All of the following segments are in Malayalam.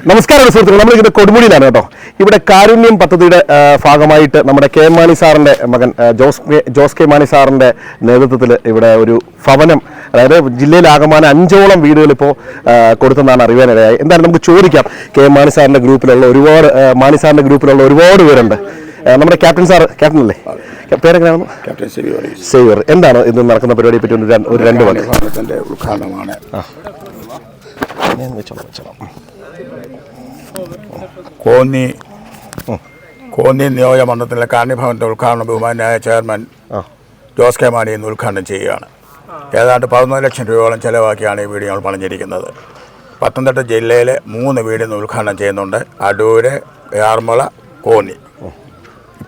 നമസ്കാരം സുഹൃത്തുക്കൾ നമ്മളിവിടെ കൊടുമുടിയിലാണ് കേട്ടോ. ഇവിടെ കാരുണ്യം പദ്ധതിയുടെ ഭാഗമായിട്ട് നമ്മുടെ കെ എം മാണി സാറിന്റെ മകൻ ജോസ് ജോസ് കെ മാണി സാറിന്റെ നേതൃത്വത്തിൽ ഇവിടെ ഒരു ഭവനം അതായത് ജില്ലയിലാകമാനം അഞ്ചോളം വീടുകൾ ഇപ്പോൾ കൊടുത്തെന്നാണ് അറിയാനിടയായി എന്തായാലും നമുക്ക് ചോദിക്കാം കെ എം മാണി സാറിന്റെ ഗ്രൂപ്പിലുള്ള ഒരുപാട് മാണി സാറിന്റെ ഗ്രൂപ്പിലുള്ള ഒരുപാട് പേരുണ്ട്. നമ്മുടെ ക്യാപ്റ്റൻ സാർ ക്യാപ്റ്റൻ അല്ലേ? പേരെങ്ങനെയാണ് ക്യാപ്റ്റൻ എന്താണ് ഇന്ന് നടക്കുന്ന പരിപാടിയെ പറ്റി ഒരു രണ്ട്- ഒരു രണ്ട് വാക്ക്. ഉദ്ഘാടനമാണ്. ഞാൻ വെച്ചോളാം വെച്ചോളാം. കോന്നി കോന്നി നിയോജകമണ്ഡലത്തിലെ കാർണിഭവന്റെ ഉദ്ഘാടനം ബഹുമാനായ ചെയർമാൻ ജോസ് കെ മാണി ഇന്ന് ഉദ്ഘാടനം ചെയ്യുകയാണ്. ഏതാണ്ട് പതിനൊന്ന് ലക്ഷം രൂപയോളം ചെലവാക്കിയാണ് ഈ വീട് ഞങ്ങൾ പണിഞ്ഞിരിക്കുന്നത്. പത്തനംതിട്ട ജില്ലയിലെ മൂന്ന് വീട് ഇന്ന് ഉദ്ഘാടനം ചെയ്യുന്നുണ്ട്. അടൂര് ഏർമുള കോന്നി.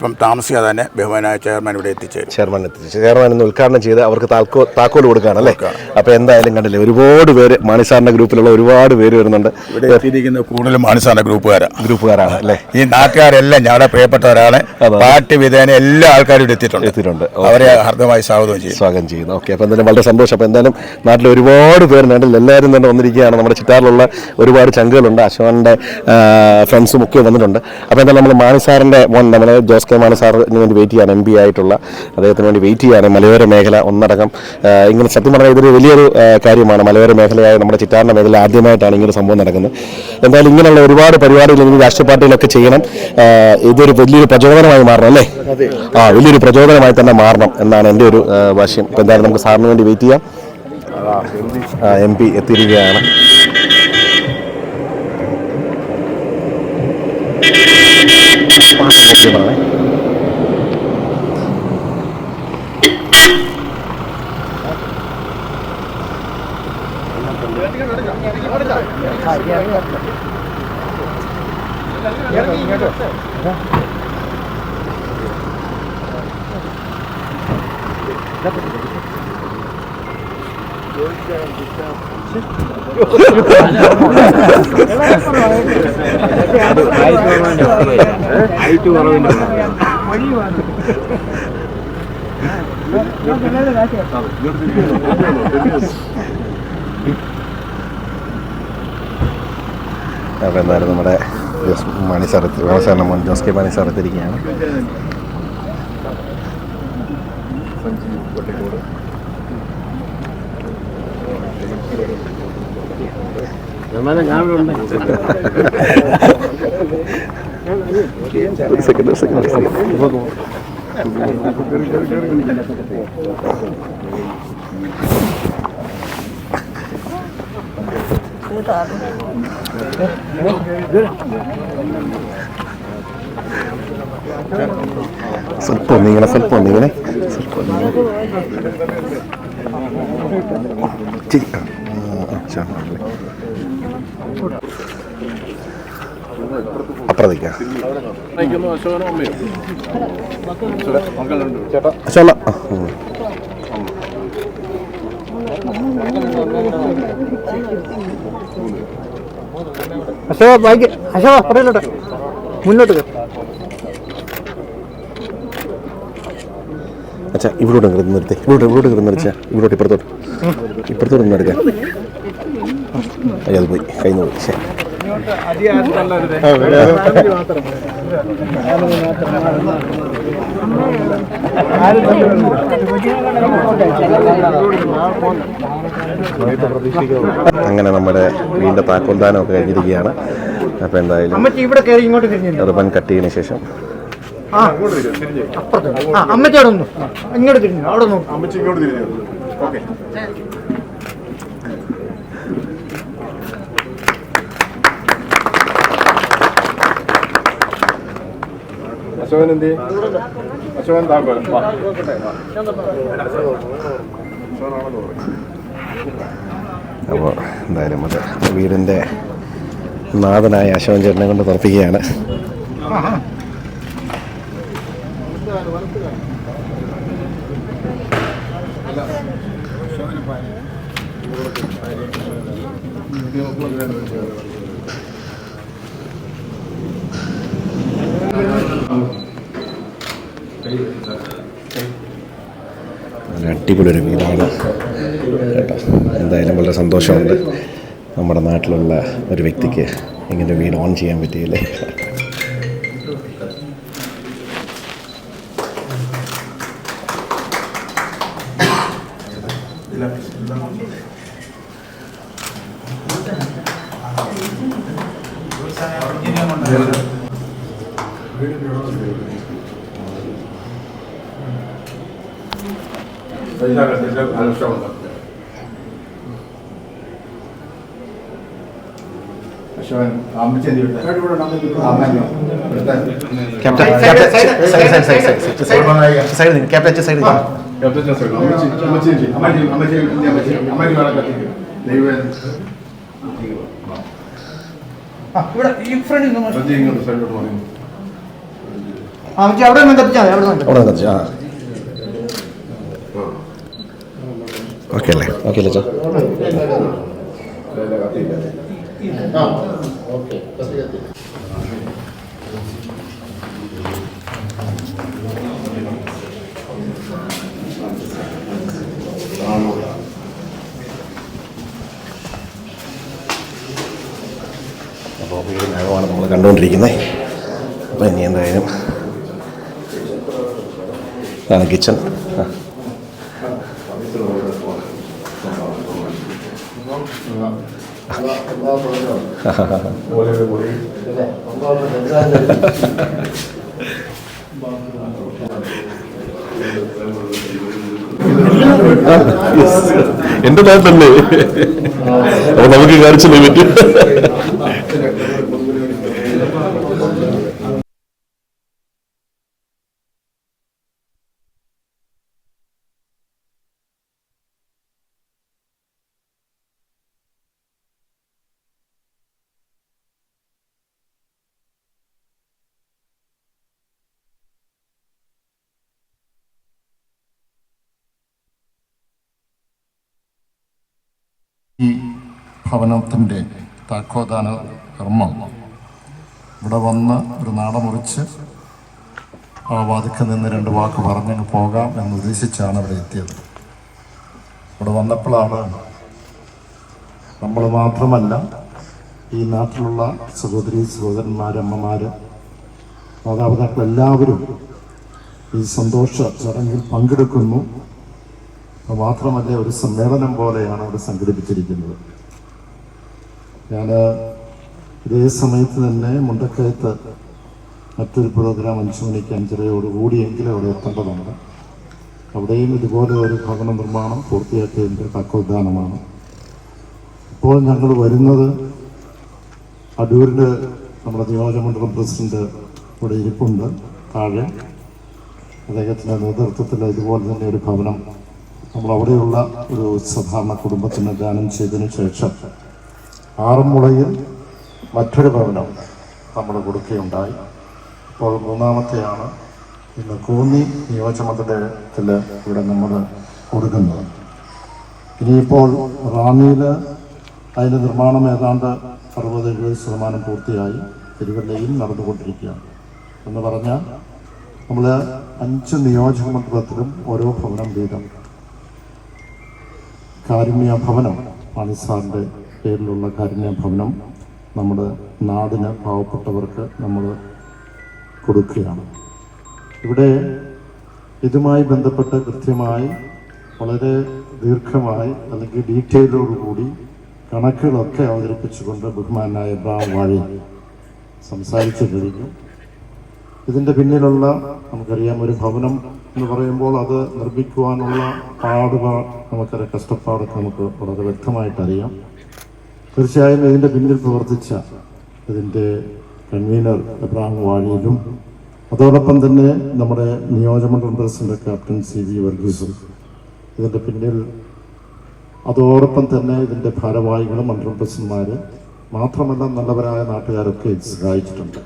ഇപ്പം താമസിയാതെ തന്നെ ബഹുമാനായ ചെയർമാൻ ഇവിടെ എത്തിച്ചേരും. ചെയർമാൻ എത്തിച്ചു. ചെയർമാൻ ഇന്ന് ഉദ്ഘാടനം ചെയ്ത് അവർക്ക് താക്കോ താക്കോൽ കൊടുക്കുകയാണ് അല്ലേ? കൊടുക്കുകയാണ്. അപ്പൊ എന്തായാലും കണ്ടില്ലേ ഒരുപാട് പേര് മാണിസാറിന്റെ ഗ്രൂപ്പിലുള്ള ഒരുപാട് പേര് വരുന്നുണ്ട്. ഇവിടെ എത്തിയിരിക്കുന്ന കൂടുതലും മാണിസാറിന്റെ ഗ്രൂപ്പുകാരാണ് ഗ്രൂപ്പുകാരാണ് അല്ലേ? ഈ നാട്ടുകാരെല്ലാം ഞങ്ങളുടെ പ്രിയപ്പെട്ടവരാണ് പാട്ട് പാർട്ടി വിധേന എല്ലാ ആൾക്കാരും ഇവിടെ എത്തിയിട്ടുണ്ട്. എത്തിയിട്ടുണ്ട്. അവരെ ഹർദ്ദമായി സ്വാഗതം ചെയ്യും. സ്വാഗതം ചെയ്യുന്നു. ഓക്കെ അപ്പോൾ എന്തായാലും വളരെ സന്തോഷം. അപ്പോൾ എന്തായാലും നാട്ടിൽ ഒരുപാട് പേര് നാട്ടിൽ എല്ലാവരും തന്നെ വന്നിരിക്കുകയാണ്. നമ്മുടെ ചിറ്റാറിലുള്ള ഒരുപാട് ചങ്കുകളുണ്ട്. അശോകന്റെ ഫ്രണ്ട്സും ഒക്കെ വന്നിട്ടുണ്ട്. അപ്പോൾ എന്തായാലും നമ്മൾ മാണിസാറിന്റെ മോൻ നമ്മുടെ ജോസ് കെ മാണിസാറിന് വേണ്ടി വെയിറ്റ് ചെയ്യാൻ എം പി ആയിട്ടുള്ള. അദ്ദേഹത്തിന് വേണ്ടി വെയിറ്റ് ചെയ്യാണ് മലയോര മേഖല ഒന്നടക്കം ഇങ്ങനെ സത്യം പറഞ്ഞാൽ ഇതൊരു വലിയൊരു കാര്യമാണ്. മലയോര മേഖലയായ നമ്മുടെ ചിറ്റാറിന്റെ മേഖല ആദ്യമായിട്ടാണ് ഇങ്ങനെ സംഭവം നടക്കുന്നത്. എന്തായാലും ഇങ്ങനെയുള്ള ഒരുപാട് പരിപാടികൾ ഇനി രാഷ്ട്രീയ പാർട്ടികളൊക്കെ ചെയ്യണം. ഇതൊരു വലിയൊരു പ്രചോദനമായി മാറണം അല്ലേ? ആ വലിയൊരു പ്രചോദനമായി തന്നെ മാറണം എന്നാണ് എന്റെ ഒരു വാശ്യം. ഭാഷ്യം ഇപ്പം എന്തായാലും നമുക്ക് സാറിന് വേണ്ടി വെയിറ്റ് ചെയ്യാം. എം പി എത്തിയിരിക്കുകയാണ്. അപ്പോൾ എന്തായാലും നമ്മുടെ മണി സാർ വ്യവസായ മോൻ ജോസ് കെ മണി സാർ എത്തിയിരിക്കുകയാണ്. സെക്കൻഡ് ഒരു സെക്കൻഡ് ഒരു സെക്കൻഡ് ಸ್ವಲ್ಪ ഒന്നിങ്ങനെ ಸ್ವಲ್ಪ ഒന്നിങ്ങനെ ಸ್ವಲ್ಪ ഒന്നിങ്ങനെ ശരി ബൈക്ക് അശോക്. അശോക ബാക്കി അശോക പറയലോട്ടെ മുന്നോട്ട്. അച്ഛാ ഇവിടോട്ട് കിടന്ന് നിർത്തി. ഇവിടോട്ട് ഇവിടോട്ട് കിടന്ന് നിർച്ചാ ഇവിടോട്ട് ഇപ്പുറത്തോട്ട്. ഇപ്പുറത്തോട്ട് നിന്ന് എടുക്കാം അയ്യോ അത് പോയി. കൈ നോക്കി. ശരി. അങ്ങനെ നമ്മുടെ വീണ്ടും താക്കോൽദാനമൊക്കെ കഴിഞ്ഞിരിക്കുകയാണ്. അപ്പോൾ എന്തായാലും ഇവിടെ റിബൺ കട്ട് ചെയ്തതിന് ശേഷം അപ്പുറത്ത് ആ അമ്മച്ചി അവിടെ നിന്നു. ഇങ്ങോട്ട് തിരിഞ്ഞു. അവിടെ നോക്കും. അശോകൻ എന്ത് അശോകൻ താക്കോൽ അപ്പോൾ എന്തായാലും അത് വീടിന്റെ നാഥനായ അശോകൻ ചേട്ടനെ കൊണ്ട് തുറപ്പിക്കുകയാണ്. നല്ല അടിപൊളി ഒരു വീടാണ്. കേട്ടോ. എന്തായാലും വളരെ സന്തോഷമുണ്ട്. നമ്മുടെ നാട്ടിലുള്ള ഒരു വ്യക്തിക്ക് ഇങ്ങനെ വീട് ഓൺ ചെയ്യാൻ പറ്റിയില്ലേ Ashokan Ammacheri captain side, side, side, side, side, captain side captain side Ammacheri അമ്മച്ചി അമ്മച്ചേരി അമ്മച്ചി അമ്മച്ചി ആ, ഇവിടെ ഈ ഫ്രണ്ടിൽ നിന്ന്. അമ്മച്ചി അവിടെ നിന്ന് കത്തിച്ചാൽ മതി അവിടെ നിന്ന് അവിടെ നിർത്തി ആ. ഓക്കെ അല്ലേ? ഓക്കെ അല്ലേ ചോ അപ്പോൾ ഈ നഗമാണ് നമ്മൾ കണ്ടുകൊണ്ടിരിക്കുന്നത് അപ്പോൾ ഇനി എന്തായാലും ആണ് കിച്ചൺ ആ എന്റെ നാട്ടിലല്ലേ അപ്പൊ നമുക്ക് കാണിച്ചല്ലേ പറ്റും ഈ ഭവനത്തിന്റെ താക്കോദാന കർമ്മം. ഇവിടെ വന്ന് ഒരു നാട മുറിച്ച് ആ വാതിക്കൽ നിന്ന് രണ്ട് വാക്ക് പറഞ്ഞങ്ങ് പോകാം എന്ന് ഉദ്ദേശിച്ചാണ് ഇവിടെ എത്തിയത്. ഇവിടെ വന്നപ്പോഴാണ് നമ്മൾ മാത്രമല്ല ഈ നാട്ടിലുള്ള സഹോദരി സഹോദരന്മാർ അമ്മമാർ മാതാപിതാക്കൾ എല്ലാവരും ഈ സന്തോഷ ചടങ്ങിൽ പങ്കെടുക്കുന്നു. മാത്രമല്ല ഒരു സമ്മേളനം പോലെയാണ് അവിടെ സംഘടിപ്പിച്ചിരിക്കുന്നത്. ഞാൻ ഇതേ സമയത്ത് തന്നെ മുണ്ടക്കയത്ത് മറ്റൊരു പ്രോഗ്രാം അഞ്ചു മണിക്ക് അഞ്ചരയോട് കൂടിയെങ്കിലും അവിടെ എത്തേണ്ടതുണ്ട്. അവിടെയും ഇതുപോലെ ഒരു ഭവന നിർമ്മാണം പൂർത്തിയാക്കിയതിന്റെ തക്കോദ്ധാനമാണ് ഇപ്പോൾ ഞങ്ങൾ വരുന്നത് അടൂരിന്റെ നമ്മുടെ നിയോജകമണ്ഡലം പ്രസിഡന്റ് ഇവിടെ ഇരിപ്പുണ്ട് താഴെ. അദ്ദേഹത്തിന്റെ നേതൃത്വത്തിൽ ഇതുപോലെ തന്നെ ഒരു ഭവനം നമ്മൾ അവിടെയുള്ള ഒരു സാധാരണ കുടുംബത്തിന് ദാനം ചെയ്തതിനു ശേഷം ആറന്മുളയിൽ മറ്റൊരു ഭവനം നമ്മൾ കൊടുക്കുകയുണ്ടായി ഇപ്പോൾ മൂന്നാമത്തെയാണ് ഇന്ന് കോന്നി നിയോജകമണ്ഡലത്തിൽ ഇവിടെ നമ്മൾ കൊടുക്കുന്നത് ഇനിയിപ്പോൾ റാന്നിയിൽ അതിന്റെ നിർമ്മാണം ഏതാണ്ട് അറുപത് എഴുപത് ശതമാനം പൂർത്തിയായി. തിരുവല്ലയും നടന്നുകൊണ്ടിരിക്കുകയാണ്. എന്ന് പറഞ്ഞാൽ നമ്മൾ അഞ്ച് നിയോജക മണ്ഡലത്തിലും ഓരോ ഭവനം വീതം കാരുണ്യ ഭവനം മാണിസാറിന്റെ പേരിലുള്ള കാരുണ്യ ഭവനം നമ്മുടെ നാടിന് പാവപ്പെട്ടവർക്ക് നമ്മൾ കൊടുക്കുകയാണ്. ഇവിടെ ഇതുമായി ബന്ധപ്പെട്ട് കൃത്യമായി വളരെ ദീർഘമായി അല്ലെങ്കിൽ ഡീറ്റെയിലോടുകൂടി കണക്കുകളൊക്കെ അവതരിപ്പിച്ചുകൊണ്ട് ബഹുമാനായ ബ്രാം വാഴി സംസാരിച്ചു കഴിഞ്ഞു. ഇതിന്റെ പിന്നിലുള്ള നമുക്കറിയാം ഒരു ഭവനം എന്ന് പറയുമ്പോൾ അത് നിർമ്മിക്കുവാനുള്ള പാടുകൾ നമുക്കൊരു കഷ്ടപ്പാടൊക്കെ നമുക്ക് വളരെ വ്യക്തമായിട്ടറിയാം തീർച്ചയായും ഇതിന്റെ പിന്നിൽ പ്രവർത്തിച്ച ഇതിന്റെ കൺവീനർ എബ്രാഹിം വാഴിയിലും അതോടൊപ്പം തന്നെ നമ്മുടെ നിയോജകമണ്ഡലം പ്രസിഡന്റ് ക്യാപ്റ്റൻ സി വി വർഗീസും ഇതിന്റെ പിന്നിൽ അതോടൊപ്പം തന്നെ ഇതിന്റെ ഭാരവാഹികളും മണ്ഡലം പ്രസിഡന്റ്മാർ മാത്രമല്ല നല്ലവരായ നാട്ടുകാരൊക്കെ സഹായിച്ചിട്ടുണ്ട്.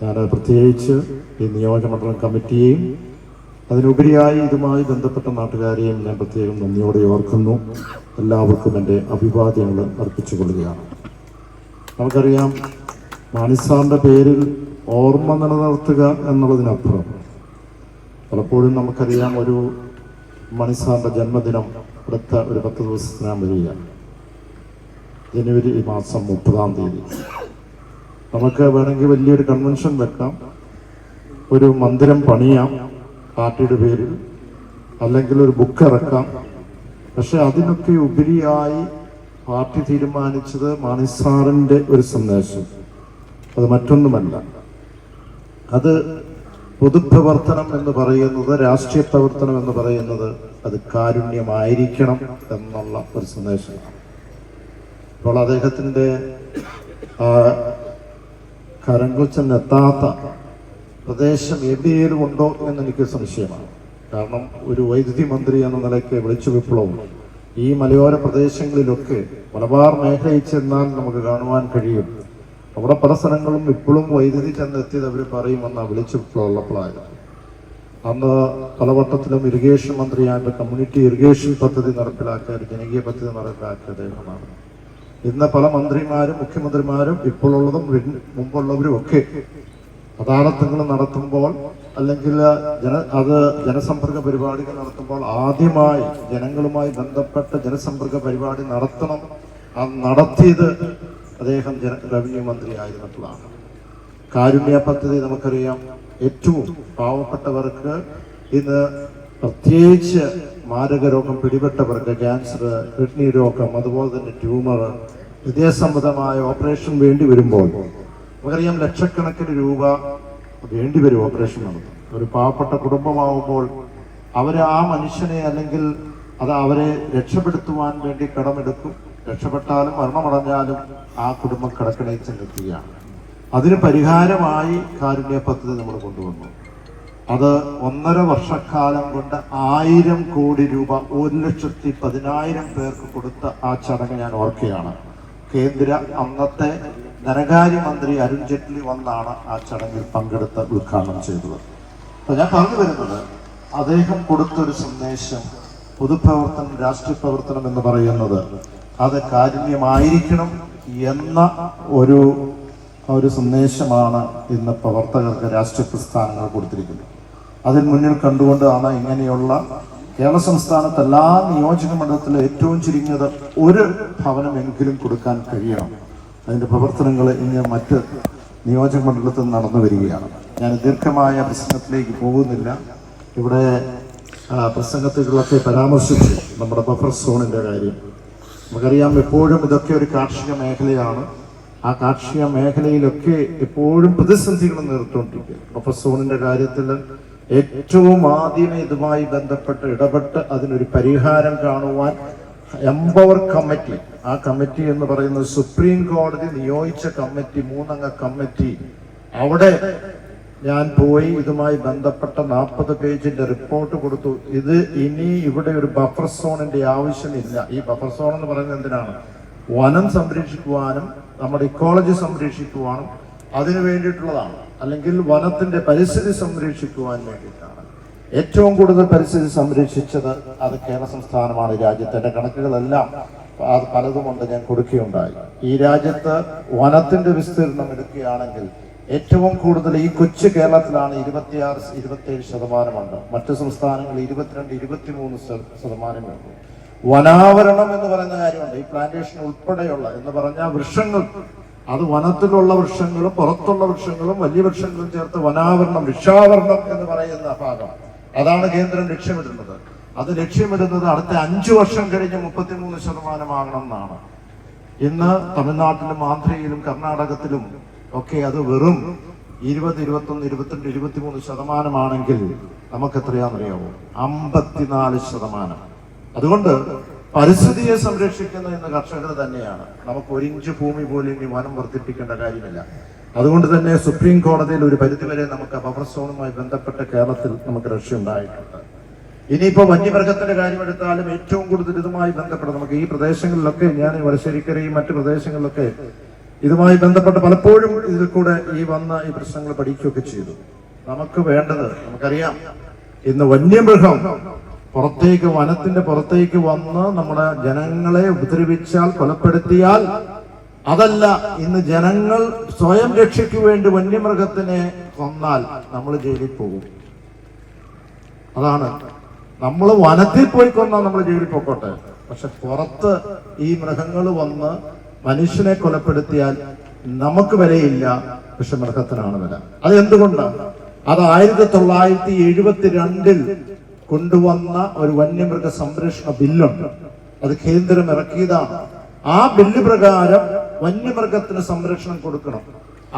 ഞാൻ പ്രത്യേകിച്ച് ഈ നിയോജകമണ്ഡലം കമ്മിറ്റിയെയും അതിനുപരിയായി ഇതുമായി ബന്ധപ്പെട്ട നാട്ടുകാരെയും ഞാൻ പ്രത്യേകം നന്ദിയോടെ ഓർക്കുന്നു. എല്ലാവർക്കും എന്റെ അഭിവാദ്യങ്ങൾ അർപ്പിച്ചുകൊള്ളുകയാണ്. നമുക്കറിയാം മാനിസാറിന്റെ പേരിൽ ഓർമ്മ നിലനിർത്തുക എന്നുള്ളതിനപ്പുറം പലപ്പോഴും നമുക്കറിയാം ഒരു മണിസാറിന്റെ ജന്മദിനം അടുത്ത ഒരു പത്ത് ദിവസത്തിനാണ് വരിക. ജനുവരി മാസം മുപ്പതാം തീയതി. നമുക്ക് വേണമെങ്കിൽ വലിയൊരു കൺവെൻഷൻ വെക്കാം. ഒരു മന്ദിരം പണിയാം. പാർട്ടിയുടെ പേരിൽ അല്ലെങ്കിൽ ഒരു ബുക്ക് ഇറക്കാം. പക്ഷെ അതിനൊക്കെ ഉപരിയായി പാർട്ടി തീരുമാനിച്ചത് മാണിസാറിന്റെ ഒരു സന്ദേശം. അത് മറ്റൊന്നുമല്ല. അത് പൊതുപ്രവർത്തനം എന്ന് പറയുന്നത് രാഷ്ട്രീയ പ്രവർത്തനം എന്ന് പറയുന്നത് അത് കാരുണ്യമായിരിക്കണം എന്നുള്ള ഒരു സന്ദേശമാണ്. അപ്പോൾ അദ്ദേഹത്തിന്റെ കരങ്കുച്ചൻ ചെന്നെത്താത്ത പ്രദേശം എവിടെയേലും ഉണ്ടോ എന്ന് എനിക്ക് സംശയമാണ്. കാരണം ഒരു വൈദ്യുതി മന്ത്രി എന്ന നിലയ്ക്ക് വിളിച്ചു വിപ്ലവം. ഈ മലയോര പ്രദേശങ്ങളിലൊക്കെ മലബാർ മേഖലയിൽ ചെന്നാൽ നമുക്ക് കാണുവാൻ കഴിയും. അവിടെ പല സ്ഥലങ്ങളും ഇപ്പോഴും വൈദ്യുതി ചെന്നെത്തിയത് അവർ പറയുമെന്ന വിളിച്ചു വിപ്ലവമുള്ള ഉള്ളപ്പോഴായിരുന്നു അന്ന് പലവട്ടത്തിലും ഇറിഗേഷൻ മന്ത്രിയായിട്ട് കമ്മ്യൂണിറ്റി ഇറിഗേഷൻ പദ്ധതി നടപ്പിലാക്കിയ ജനകീയ പദ്ധതി നടപ്പിലാക്കിയ അദ്ദേഹമാണ്. ഇന്ന് പല മന്ത്രിമാരും മുഖ്യമന്ത്രിമാരും ഇപ്പോഴുള്ളതും മുമ്പുള്ളവരും ഒക്കെ അദാലത്തുകൾ നടത്തുമ്പോൾ അല്ലെങ്കിൽ ജന അത് ജനസമ്പർക്ക പരിപാടികൾ നടത്തുമ്പോൾ ആദ്യമായി ജനങ്ങളുമായി ബന്ധപ്പെട്ട ജനസമ്പർക്ക പരിപാടി നടത്തണം. ആ നടത്തിയത് അദ്ദേഹം ജന റവന്യൂ മന്ത്രി ആയിരുന്നിട്ടുള്ളതാണ്. കാരുണ്യ പദ്ധതി നമുക്കറിയാം. ഏറ്റവും പാവപ്പെട്ടവർക്ക് ഇന്ന് പ്രത്യേകിച്ച് മാരക രോഗം പിടിപെട്ടവർക്ക് ക്യാൻസർ കിഡ്നി രോഗം അതുപോലെ തന്നെ ട്യൂമർ ഹൃദയസംബന്ധമായ ഓപ്പറേഷൻ വേണ്ടി വരുമ്പോൾ നമുക്കറിയാം ലക്ഷക്കണക്കിന് രൂപ വേണ്ടി വരും ഓപ്പറേഷൻ നടത്തും ഒരു പാവപ്പെട്ട കുടുംബമാവുമ്പോൾ അവർ ആ മനുഷ്യനെ അല്ലെങ്കിൽ അത് അവരെ രക്ഷപ്പെടുത്തുവാൻ വേണ്ടി കടമെടുക്കും. രക്ഷപ്പെട്ടാലും മരണമടഞ്ഞാലും ആ കുടുംബം കടക്കണയിൽ ചെന്നെത്തുകയാണ്. അതിന് പരിഹാരമായി കാരുണ്യ പദ്ധതി നമ്മൾ കൊണ്ടുവന്നു. അത് ഒന്നര വർഷക്കാലം കൊണ്ട് ആയിരം കോടി രൂപ ഒരു ലക്ഷത്തി പതിനായിരം പേർക്ക് കൊടുത്ത ആ ചടങ്ങ് ഞാൻ ഓർക്കുകയാണ്. കേന്ദ്ര അന്നത്തെ ധനകാര്യമന്ത്രി അരുൺ ജെയ്റ്റ്ലി വന്നാണ് ആ ചടങ്ങിൽ പങ്കെടുത്ത് ഉദ്ഘാടനം ചെയ്തത്. അപ്പൊ ഞാൻ പറഞ്ഞു വരുന്നത് അദ്ദേഹം കൊടുത്തൊരു സന്ദേശം പൊതുപ്രവർത്തനം രാഷ്ട്രീയ പ്രവർത്തനം എന്ന് പറയുന്നത് അത് കാരുണ്യമായിരിക്കണം എന്ന ഒരു ഒരു സന്ദേശമാണ് ഇന്ന് പ്രവർത്തകർക്ക് രാഷ്ട്രീയ പ്രസ്ഥാനങ്ങൾ കൊടുത്തിരിക്കുന്നത്. അതിന് മുന്നിൽ കണ്ടുകൊണ്ടാണ് ഇങ്ങനെയുള്ള കേരള സംസ്ഥാനത്ത് എല്ലാ നിയോജക മണ്ഡലത്തിലും ഏറ്റവും ചുരുങ്ങിയത് ഒരു ഭവനമെങ്കിലും കൊടുക്കാൻ കഴിയണം. അതിന്റെ പ്രവർത്തനങ്ങൾ ഇന്ന് മറ്റ് നിയോജക മണ്ഡലത്തിൽ നടന്നു വരികയാണ്. ഞാൻ ദീർഘമായ പ്രസംഗത്തിലേക്ക് പോകുന്നില്ല. ഇവിടെ പ്രസംഗത്തിലൊക്കെ പരാമർശിച്ചു നമ്മുടെ ബഫർ സോണിന്റെ കാര്യം. നമുക്കറിയാം എപ്പോഴും ഇതൊക്കെ ഒരു കാർഷിക മേഖലയാണ്. ആ കാർഷിക മേഖലയിലൊക്കെ എപ്പോഴും പ്രതിസന്ധികൾ നേരിട്ടുകൊണ്ടിരിക്കുക ബഫർ സോണിന്റെ കാര്യത്തിൽ ഏറ്റവും ആദ്യമേ ഇതുമായി ബന്ധപ്പെട്ട് ഇടപെട്ട് അതിനൊരു പരിഹാരം കാണുവാൻ എംപവർ കമ്മിറ്റി ആ കമ്മിറ്റി എന്ന് പറയുന്നത് സുപ്രീം കോടതി നിയോഗിച്ച കമ്മിറ്റി മൂന്നംഗ കമ്മിറ്റി. അവിടെ ഞാൻ പോയി ഇതുമായി ബന്ധപ്പെട്ട നാൽപ്പത് പേജിന്റെ റിപ്പോർട്ട് കൊടുത്തു. ഇത് ഇനി ഇവിടെ ഒരു ബഫർ സോണിന്റെ ആവശ്യമില്ല. ഈ ബഫർ സോൺ എന്ന് പറയുന്നത് എന്തിനാണ്? വനം സംരക്ഷിക്കുവാനും നമ്മുടെ ഇക്കോളജി സംരക്ഷിക്കുവാനും അതിനു വേണ്ടിയിട്ടുള്ളതാണ്. അല്ലെങ്കിൽ വനത്തിന്റെ പരിസ്ഥിതി സംരക്ഷിക്കുവാൻ വേണ്ടിയിട്ടാണ്. ഏറ്റവും കൂടുതൽ പരിസ്ഥിതി സംരക്ഷിച്ചത് അത് കേരള സംസ്ഥാനമാണ്. രാജ്യത്തിന്റെ കണക്കുകളെല്ലാം പലതുമുണ്ട് ഞാൻ കൊടുക്കുകയുണ്ടായി. ഈ രാജ്യത്ത് വനത്തിന്റെ വിസ്തീർണം എടുക്കുകയാണെങ്കിൽ ഏറ്റവും കൂടുതൽ ഈ കൊച്ചു കേരളത്തിലാണ് ഇരുപത്തിയാറ് ഇരുപത്തിയേഴ് ശതമാനമുണ്ട്. മറ്റു സംസ്ഥാനങ്ങളിൽ ഇരുപത്തിരണ്ട് ഇരുപത്തിമൂന്ന് ശതമാനമേ ശതമാനമുണ്ട് വനാവരണം എന്ന് പറയുന്ന കാര്യമുണ്ട്. ഈ പ്ലാന്റേഷൻ ഉൾപ്പെടെയുള്ള എന്ന് പറഞ്ഞാൽ വൃക്ഷങ്ങൾ. അത് വനത്തിലുള്ള വൃക്ഷങ്ങളും പുറത്തുള്ള വൃക്ഷങ്ങളും വലിയ വൃക്ഷങ്ങളും ചേർത്ത് വനാവരണം വൃക്ഷാവരണം എന്ന് പറയുന്ന ഭാഗം. അതാണ് കേന്ദ്രം ലക്ഷ്യമിടുന്നത്. അത് ലക്ഷ്യമിടുന്നത് അടുത്ത അഞ്ചു വർഷം കഴിഞ്ഞ് മുപ്പത്തിമൂന്ന് ശതമാനമാകണം എന്നാണ്. ഇന്ന് തമിഴ്നാട്ടിലും ആന്ധ്രയിലും കർണാടകത്തിലും ഒക്കെ അത് വെറും ഇരുപത് ഇരുപത്തൊന്ന് ഇരുപത്തിരണ്ട് ഇരുപത്തിമൂന്ന് ശതമാനമാണെങ്കിൽ നമുക്ക് എത്രയാണെന്നറിയാമോ അമ്പത്തിനാല് ശതമാനം. അതുകൊണ്ട് പരിസ്ഥിതിയെ സംരക്ഷിക്കുന്ന ഇന്ന് കർഷകർ തന്നെയാണ്. നമുക്ക് ഒരിഞ്ച് ഭൂമി പോലും ഇനി വനം വർദ്ധിപ്പിക്കേണ്ട കാര്യമില്ല. അതുകൊണ്ട് തന്നെ സുപ്രീം കോടതിയിൽ ഒരു പരിധിവരെ നമുക്ക് ബഫർ സോണുമായി ബന്ധപ്പെട്ട കേരളത്തിൽ നമുക്ക് രക്ഷ ഉണ്ടായിട്ടുണ്ട് ഇനിയിപ്പോ വന്യമൃഗത്തിന്റെ കാര്യമെടുത്താലും ഏറ്റവും കൂടുതൽ ഇതുമായി ബന്ധപ്പെട്ട് നമുക്ക് ഈ പ്രദേശങ്ങളിലൊക്കെ ഞാൻ വടശ്ശേരിക്കരയും മറ്റു പ്രദേശങ്ങളിലൊക്കെ ഇതുമായി ബന്ധപ്പെട്ട് പലപ്പോഴും ഇതിൽ കൂടെ ഈ വന്ന ഈ പ്രശ്നങ്ങൾ പഠിക്കുകയൊക്കെ ചെയ്തു. നമുക്ക് വേണ്ടത് നമുക്കറിയാം ഇന്ന് വന്യമൃഗം പുറത്തേക്ക് വനത്തിന്റെ പുറത്തേക്ക് വന്ന് നമ്മുടെ ജനങ്ങളെ ഉപദ്രവിച്ചാൽ കൊലപ്പെടുത്തിയാൽ അതല്ല ഇന്ന് ജനങ്ങൾ സ്വയം രക്ഷയ്ക്ക് വേണ്ടി വന്യമൃഗത്തിനെ കൊന്നാൽ നമ്മൾ ജയിലിൽ പോകും. അതാണ് നമ്മൾ വനത്തിൽ പോയി കൊന്നാൽ നമ്മൾ ജയിലിൽ പൊക്കോട്ടെ. പക്ഷെ പുറത്ത് ഈ മൃഗങ്ങൾ വന്ന് മനുഷ്യനെ കൊലപ്പെടുത്തിയാൽ നമുക്ക് വിലയില്ല പക്ഷെ മൃഗത്തിനാണ് വില. അത് എന്തുകൊണ്ടാണ് അത് ആയിരത്തി തൊള്ളായിരത്തി എഴുപത്തിരണ്ടിൽ കൊണ്ടുവന്ന ഒരു വന്യമൃഗ സംരക്ഷണ ബില്ലുണ്ട്. അത് കേന്ദ്രം ഇറക്കിയതാണ്. ആ ബില്ല് പ്രകാരം വന്യമൃഗത്തിന് സംരക്ഷണം കൊടുക്കണം.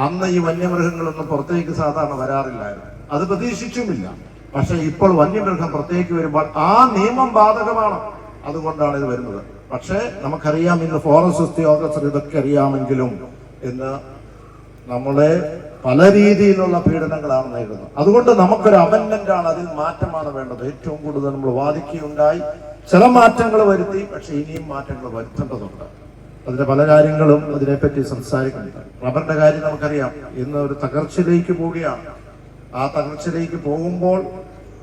അന്ന് ഈ വന്യമൃഗങ്ങളൊന്നും പുറത്തേക്ക് സാധാരണ വരാറില്ലായിരുന്നു. അത് പ്രതീക്ഷിച്ചുമില്ല. പക്ഷെ ഇപ്പോൾ വന്യമൃഗം പുറത്തേക്ക് വരുമ്പോൾ ആ നിയമം ബാധകമാണ്. അതുകൊണ്ടാണ് ഇത് വരുന്നത്. പക്ഷേ നമുക്കറിയാം ഇന്ന് ഫോറസ്റ്റ് ഉദ്യോഗസ്ഥർ ഇതൊക്കെ അറിയാമെങ്കിലും ഇന്ന് നമ്മളെ പല രീതിയിലുള്ള പീഡനങ്ങളാണ് നേരിടുന്നത് അതുകൊണ്ട് നമുക്കൊരു അമെന്മെന്റ് ആണ് അതിൽ മാറ്റമാണ് വേണ്ടത്. ഏറ്റവും കൂടുതൽ നമ്മൾ വാദിക്കുകയുണ്ടായി. ചില മാറ്റങ്ങൾ വരുത്തി പക്ഷെ ഇനിയും മാറ്റങ്ങൾ വരുത്തേണ്ടതുണ്ട്. അതിന്റെ പല കാര്യങ്ങളും അതിനെപ്പറ്റി സംസാരിക്കുന്നുണ്ട്. റബ്ബറിന്റെ കാര്യം നമുക്കറിയാം. ഇന്ന് ഒരു തകർച്ചയിലേക്ക് പോവുകയാണ് ആ തകർച്ചയിലേക്ക് പോകുമ്പോൾ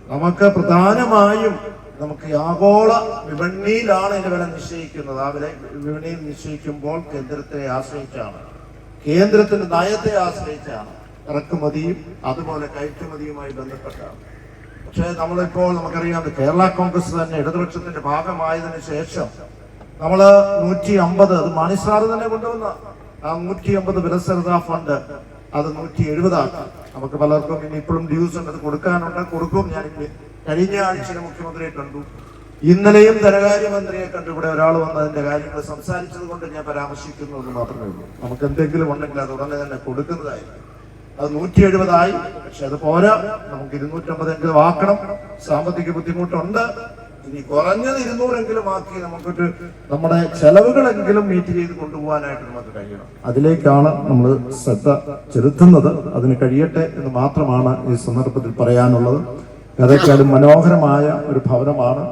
നമുക്ക് പ്രധാനമായും നമുക്ക് ആഗോള വിപണിയിലാണ് ഇതിന്റെ വില നിശ്ചയിക്കുന്നത്. ആ വില വിപണിയിൽ നിശ്ചയിക്കുമ്പോൾ കേന്ദ്രത്തെ ആശ്രയിച്ചാണ്. കേന്ദ്രത്തിന്റെ നയത്തെ ആശ്രയിച്ചാണ് ഇറക്കുമതിയും അതുപോലെ കയറ്റുമതിയുമായി ബന്ധപ്പെട്ടാണ്. പക്ഷേ നമ്മളിപ്പോൾ നമുക്കറിയാം കേരള കോൺഗ്രസ് തന്നെ ഇടതുപക്ഷത്തിന്റെ ഭാഗമായതിനു ശേഷം നമ്മൾ നൂറ്റി അമ്പത് അത് മാണിസാർ തന്നെ കൊണ്ടുവന്ന ആ നൂറ്റി അമ്പത് വിലസരതാ ഫണ്ട് അത് നൂറ്റി എഴുപതാക്കി നമുക്ക് പലർക്കും ഇനി ഇപ്പോഴും ഡ്യൂസ് ഉണ്ട്. അത് കൊടുക്കാനുണ്ട്. കൊടുക്കും. ഞാൻ കഴിഞ്ഞ ആഴ്ച മുഖ്യമന്ത്രിയെ കണ്ടു. ഇന്നലെയും ധനകാര്യമന്ത്രിയെ കണ്ടു. ഇവിടെ ഒരാൾ വന്ന് അതിന്റെ കാര്യങ്ങൾ സംസാരിച്ചത് കൊണ്ട് ഞാൻ പരാമർശിക്കുന്നു എന്ന് മാത്രമേ ഉള്ളൂ. നമുക്ക് എന്തെങ്കിലും ഉണ്ടെങ്കിൽ അത് ഉടനെ തന്നെ കൊടുക്കുന്നതായിരിക്കും. അത് നൂറ്റി എഴുപതായി പക്ഷെ അത് പോരാ. നമുക്ക് ഇരുന്നൂറ്റമ്പതെങ്കിലും ആക്കണം. സാമ്പത്തിക ബുദ്ധിമുട്ടുണ്ട്. ഇനി കുറഞ്ഞത് ഇരുന്നൂറെങ്കിലും ആക്കി നമുക്കൊരു നമ്മുടെ ചെലവുകളെങ്കിലും മീറ്റ് ചെയ്ത് കൊണ്ടുപോകാനായിട്ട് നമുക്ക് കഴിയണം. അതിലേക്കാണ് നമ്മൾ ശ്രദ്ധ ചെലുത്തുന്നത്. അതിന് കഴിയട്ടെ എന്ന് മാത്രമാണ് ഈ സന്ദർഭത്തിൽ പറയാനുള്ളത്. ഏതൊക്കെയാലും മനോഹരമായ ഒരു ഭവനമാണ്.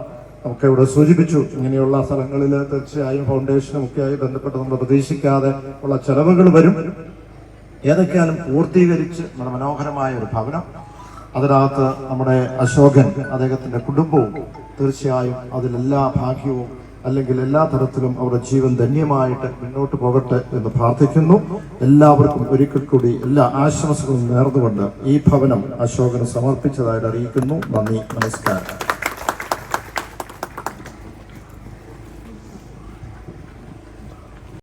നമുക്ക് ഇവിടെ സൂചിപ്പിച്ചു ഇങ്ങനെയുള്ള സ്ഥലങ്ങളിൽ തീർച്ചയായും ഫൗണ്ടേഷനും ഒക്കെയായി ബന്ധപ്പെട്ട് നമ്മൾ പ്രതീക്ഷിക്കാതെ ഉള്ള ചെലവുകൾ വരും. ഏതൊക്കെയാലും പൂർത്തീകരിച്ച് നമ്മുടെ മനോഹരമായ ഒരു ഭവനം. അതിനകത്ത് നമ്മുടെ അശോകൻ അദ്ദേഹത്തിന്റെ കുടുംബവും തീർച്ചയായും അതിലെല്ലാ ഭാഗ്യവും അല്ലെങ്കിൽ എല്ലാ തരത്തിലും അവരുടെ ജീവൻ ധന്യമായിട്ട് മുന്നോട്ട് പോകട്ടെ എന്ന് പ്രാർത്ഥിക്കുന്നു. എല്ലാവർക്കും ഒരിക്കൽ കൂടി എല്ലാ ആശംസകളും നേർന്നുകൊണ്ട് ഈ ഭവനം അശോകന് സമർപ്പിച്ചതായിട്ട് അറിയിക്കുന്നു. നന്ദി നമസ്കാരം.